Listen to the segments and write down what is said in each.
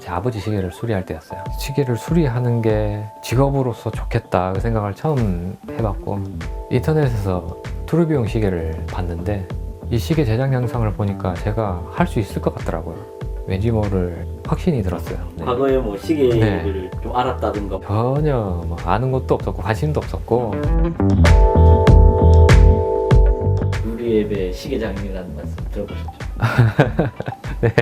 제 아버지 시계를 수리할 때였어요. 시계를 수리하는 게 직업으로서 좋겠다 그 생각을 처음 해봤고 인터넷에서 투르비용 시계를 봤는데 이 시계 제작 영상을 보니까 제가 할 수 있을 것 같더라고요. 왠지 모를 확신이 들었어요. 네. 과거에 뭐 시계를 좀 알았다든가 전혀 뭐 아는 것도 없었고 관심도 없었고 시계장이라는 말씀 들어보셨죠? 네.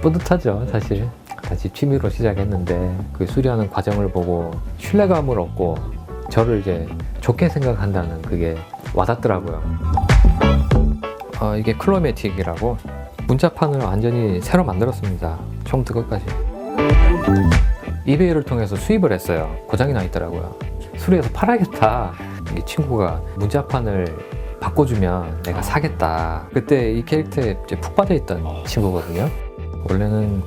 뿌듯하죠 사실. 다시 취미로 시작했는데 그 수리하는 과정을 보고 신뢰감을 얻고 저를 이제 좋게 생각한다는 그게 와닿더라고요. 어, 이게 클로매틱이라고 문자판을 완전히 새로 만들었습니다. 처음부터 끝까지. 이베이를 통해서 수입을 했어요. 고장이 나 있더라고요. 수리해서 팔아야겠다. 이 친구가 문자판을 바꿔주면 내가 사겠다 그때 이 캐릭터에 이제 푹 빠져있던 친구거든요 원래는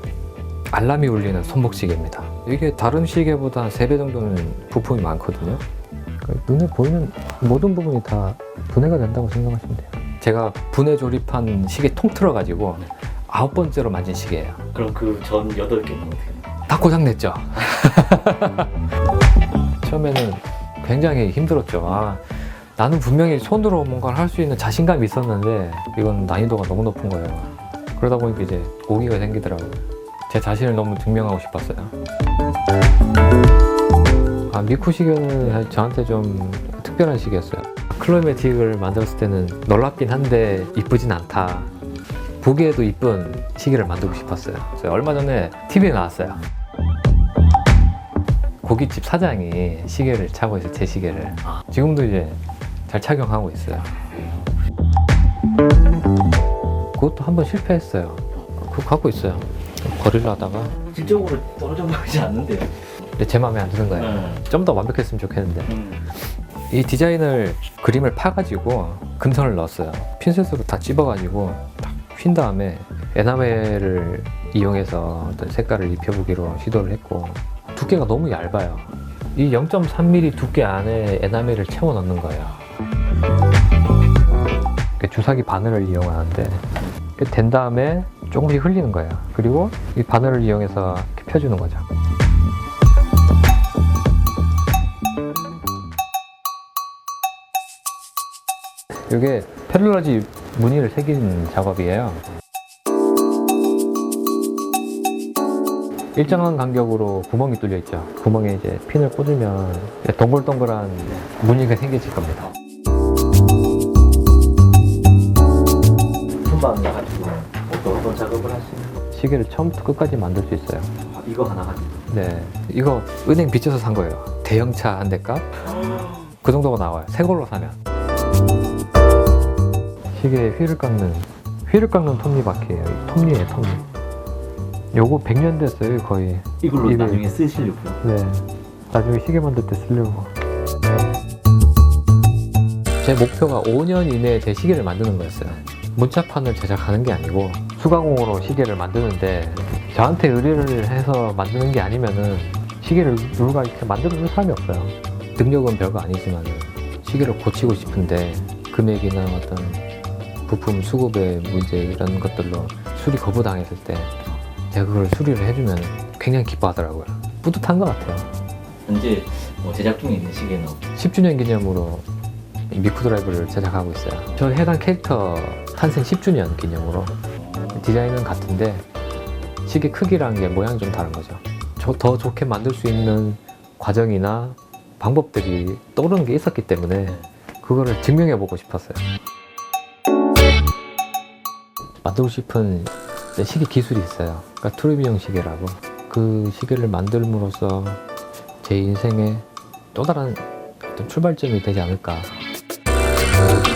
알람이 울리는 손목시계입니다. 이게 다른 시계보다 한 3배 정도는 부품이 많거든요. 그러니까 눈에 보이는 모든 부분이 다 분해가 된다고 생각하시면 돼요. 제가 분해 조립한 시계 통틀어 가지고 아홉 번째로 만진 시계예요. 그럼 그전 8개는 어떻게 돼요? 다 고장 냈죠. 처음에는 굉장히 힘들었죠. 아, 나는 분명히 손으로 뭔가를 할 수 있는 자신감이 있었는데 이건 난이도가 너무 높은 거예요. 그러다 보니까 이제 오기가 생기더라고요. 제 자신을 너무 증명하고 싶었어요. 아, 미쿠 시계는 저한테 좀 특별한 시계였어요. 클로매틱을 만들었을 때는 놀랍긴 한데 이쁘진 않다. 보기에도 이쁜 시계를 만들고 싶었어요. 얼마 전에 TV에 나왔어요. 고깃집 사장이 시계를 차고 있어요, 제 시계를. 지금도 이제 잘 착용하고 있어요. 그것도 한 번 실패했어요. 그거 갖고 있어요. 버리려 하다가 질적으로 떨어져 보이지 않는데요. 근데 제 마음에 안 드는 거예요. 네. 좀더 완벽했으면 좋겠는데. 음. 이 디자인을 그림을 파가지고 금선을 넣었어요. 핀셋으로 다 찝어가지고 딱 휜 다음에 에나멜을 이용해서 어떤 색깔을 입혀보기로 시도를 했고 두께가 너무 얇아요. 이 0.3mm 두께 안에 에나멜을 채워 넣는 거예요. 주사기 바늘을 이용하는데 된 다음에 조금씩 흘리는 거예요. 그리고 이 바늘을 이용해서 펴주는 거죠. 이게 펠룰라지 무늬를 새긴 작업이에요. 일정한 간격으로 구멍이 뚫려 있죠. 구멍에 이제 핀을 꽂으면 동글동글한 무늬가 생겨질 겁니다. 손방 가지고 어떤 어떤 작업을 하시는 시계를 처음부터 끝까지 만들 수 있어요. 거? 이거 하나 가지고 네, 이거 은행 빚져서 산 거예요. 대형차 한 대 값? 그 정도가 나와요. 새 걸로 사면. 시계에 휠을 깎는 휠을 깎는 톱니바퀴예요. 이 톱니예요, 톱니. 요거 100년 됐어요, 거의. 이걸로 이게- 나중에 쓰시려고요. 네. 나중에 시계 만들 때 쓰려고. 제 목표가 5년 이내에 제 시계를 만드는 거였어요. 문자판을 제작하는 게 아니고 수가공으로 시계를 만드는데 저한테 의뢰를 해서 만드는 게 아니면은 시계를 누가 이렇게 만들어줄 사람이 없어요. 능력은 별거 아니지만 시계를 고치고 싶은데 금액이나 어떤 부품 수급의 문제 이런 것들로 수리 거부당했을 때 제가 그걸 수리를 해주면 굉장히 기뻐하더라고요. 뿌듯한 것 같아요. 현재 뭐 제작 중에 있는 시계는 10주년 기념으로 이 미쿠 드라이브를 제작하고 있어요. 저 해당 캐릭터 탄생 10주년 기념으로 디자인은 같은데 시계 크기랑 게 모양이 좀 다른 거죠. 저- 더 좋게 만들 수 있는 과정이나 방법들이 떠오르는 게 있었기 때문에 그거를 증명해 보고 싶었어요. 만들고 싶은 이제 시계 기술이 있어요. 그러니까 트루비용 시계라고 그 시계를 만들므로써 제 인생에 또 다른 어떤 출발점이 되지 않을까. Network.